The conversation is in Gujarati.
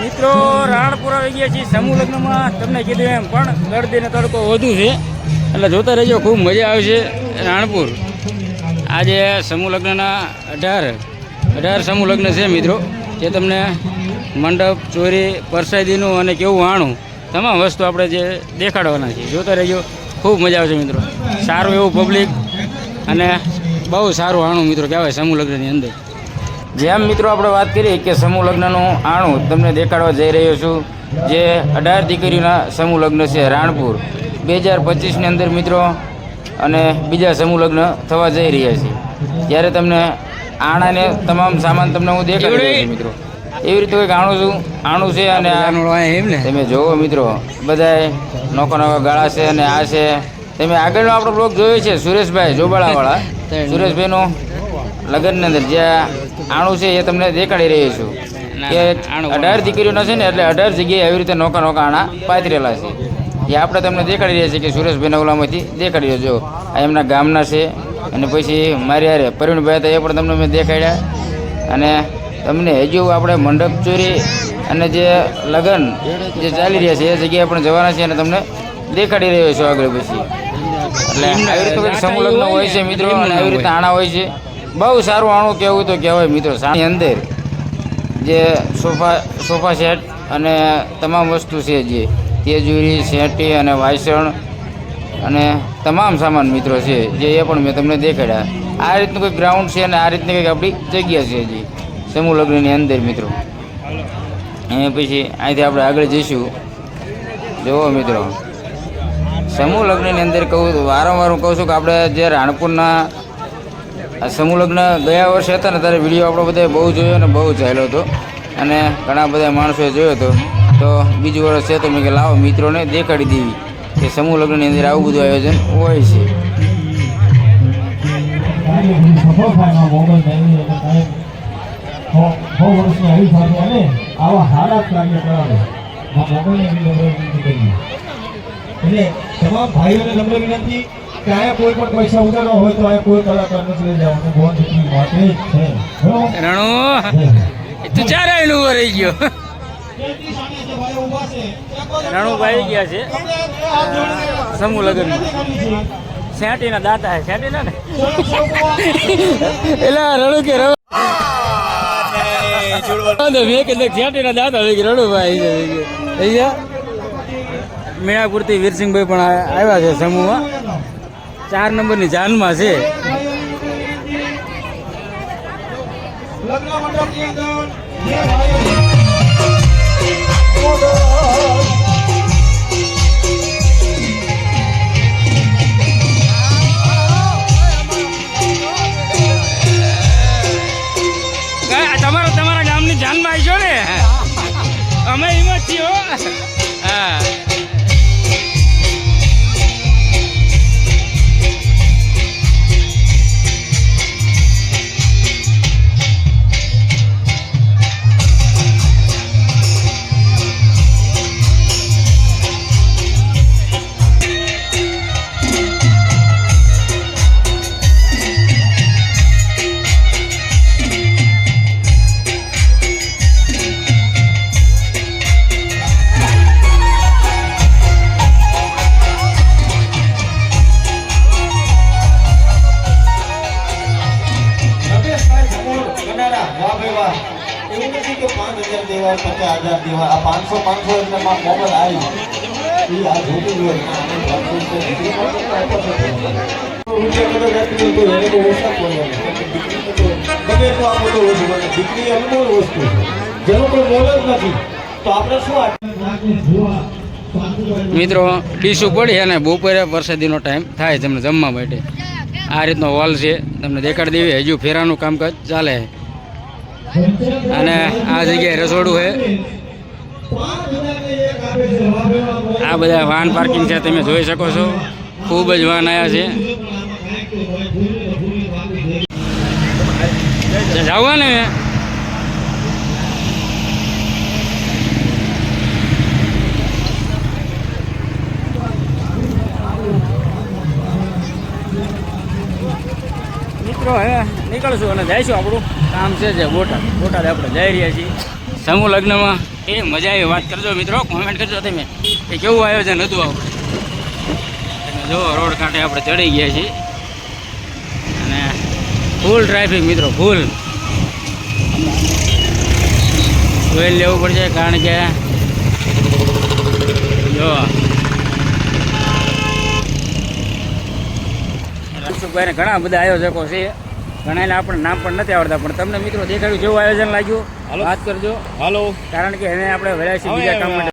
મિત્રો, રાણપુર આવી ગયા છીએ સમૂહ લગ્નમાં. તમને કીધું એમ, પણ ગરદીને તડકો વધુ છે. એટલે જોતા રહેજો, ખૂબ મજા આવશે રાણપુર. આજે સમૂહ લગ્નના અઢાર અઢાર સમૂહ લગ્ન છે મિત્રો. જે તમને મંડપ, ચોરી, પરસાદીનું અને કેવું વાણું, તમામ વસ્તુ આપણે જે દેખાડવાના છીએ જોતા રહેજો, ખૂબ મજા આવશે મિત્રો. સારું એવું પબ્લિક અને બહુ સારું આણું મિત્રો કહેવાય સમૂહ લગ્નની અંદર. જેમ મિત્રો આપણે વાત કરીએ કે સમૂહ લગ્નનું આણું તમને દેખાડવા જઈ રહ્યો છું જે અઢાર દીકરીના સમૂહ લગ્ન છે રાણપુર. બે હજાર પચીસની અંદર મિત્રો અને બીજા સમૂહ લગ્ન થવા જઈ રહ્યા છે. ત્યારે તમને આણાને તમામ સામાન તમને હું દેખાડી રહ્યો છું મિત્રો. એવી રીતે કંઈક આણું છું આણું છે અને તમે જોવો મિત્રો બધાય નોખા નોકો ગાળા છે અને આ છે તમે આગળનો આપણો બ્લોગ જોયો છે સુરેશભાઈ જોબાળાવાળા. સુરેશભાઈનું લગ્નની અંદર જે આણું છે એ તમને દેખાડી રહ્યો છું. કે અઢાર દીકરીઓ છે ને એટલે અઢાર જગ્યાએ આવી રીતે નોકા નોકા આણા પાથરેલા છે. એ આપણે તમને દેખાડી રહ્યા છીએ કે સુરેશભાઈના ઓલામાંથી દેખાડી રહ્યો જો આ એમના ગામના છે અને પછી મારી હારે પ્રવીણભાઈ હતા એ પણ તમને મેં દેખાડ્યા. અને તમને હજુ આપણે મંડપ ચોરી અને જે લગ્ન જે ચાલી રહ્યા છે એ જગ્યાએ પણ જવાના છે અને તમને દેખાડી રહ્યો છું આગળ પછી. એટલે આવી રીતે સમૂહ હોય છે મિત્રો અને આવી રીતે આણા હોય છે. બહુ સારું આણું કહેવું તો કહેવાય મિત્રો. સાની અંદર જે સોફા સોફા સેટ અને તમામ વસ્તુ છે જે તેજુરી સેટી અને વાસણ અને તમામ સામાન મિત્રો છે જે એ પણ મેં તમને દેખાડ્યા. આ રીતનું કંઈક ગ્રાઉન્ડ છે અને આ રીતની કંઈક આપણી જગ્યા છે હજી સમૂહ લગ્નની અંદર મિત્રો. એ પછી અહીંથી આપણે આગળ જઈશું. જુઓ મિત્રો. સમૂહ લગ્નની અંદર કહું વારંવાર હું કહું છું કે આપણે જે રાણપુરના સમૂહ લગ્ન ગયા વર્ષે હતા ને ત્યારે વીડિયો આપણો બધા બહુ જોયો અને બહુ ચાલ્યો હતો. અને ઘણા બધા માણસોએ જોયો હતો. તો બીજું વર્ષ છે તો મેં કે લાવો મિત્રોને દેખાડી દેવી કે સમૂહ લગ્નની અંદર આવું બધું આયોજન હોય છે. આવા સારા કાર્ય કરાવે આ મોબાઈલની બી નમ્ર વિનંતી કરીએ એટલે તમામ ભાઈઓને નમ્ર વિનંતી કે અહીંયા કોઈ પણ પૈસા ઉડાડવા હોય તો અહીંયા કોઈ કલાકાર નથી લઈ જવાનું ગોન દીકરી માટે છે રણુ તું ચાર આવીને ઊભો રહી ગયો. રણુભાઈ ગયા છે. સમૂહ લગ્નમાં સેટીના દાતા હે સેટીના ને? એલા રણુ કે રણુ મેં કીધું સેટીના દાતા રણુભાઈ છે. અહીંયા મીણાપુરથી વીરસિંહભાઈ પણ આવ્યા છે સમૂહમાં. ચાર નંબરની જાનમાં છે. તમારા તમારા ગામની જાનમાં આવીશો ને? અમે એમાં છીએ વાહ એવું નથી કે પાંચ હજાર દેવા પચાસ હજાર દેવા. આ પાંચસો પાંચસો એટલે મોબાઈલ આવી એ આ જોતી હોય. રૂપિયા કદાચ આપી? દો તો એને તો ઓછા પડવાના ગમે તો આ બધું ઓછું બને દીકરી અનમોલ વસ્તુ જેનો કોઈ મોલ જ નથી. તો આપણે શું મિત્રો ડીશું પડી અને બપોરે વરસાદીનો ટાઈમ થાય, તમને જમવા માટે. આ રીતનો હોલ છે. તમને દેખાડી દેવી. હજુ ફેરાનું કામકાજ ચાલે. અને આ જગ્યાએ રસોડું છે. આ બધા વાહન પાર્કિંગ છે, તમે જોઈ શકો છો. ખૂબ જ વાહન આવ્યા છે. જવાનું ને. મિત્રો હવે નીકળશું અને જઈશું આપણું. કામ છે જે બોટાદ. બોટાદ આપણે જઈ રહ્યા છીએ. સમૂહ લગ્નમાં. એ મજા આવી. વાત કરજો મિત્રો કોમેન્ટ કરજો તમે. એ કેવું આયોજન હતું આપણે જો રોડ કાંઠે આપણે ચડી ગયા છીએ. અને ફૂલ ટ્રાફિક મિત્રો ફૂલ જોઈ લેવું પડશે કારણ કે, જો રણછોડભાઈને ઘણા બધા આયોજકો છે. ઘણાને આપણને નામ પણ નથી આવડતા પણ તમને મિત્રો દેખાડ્યું જેવું આયોજન લાગ્યું. વાત કરજો. હાલો. કારણ કે એને આપણે વેરાયસી બીજા કામ માટે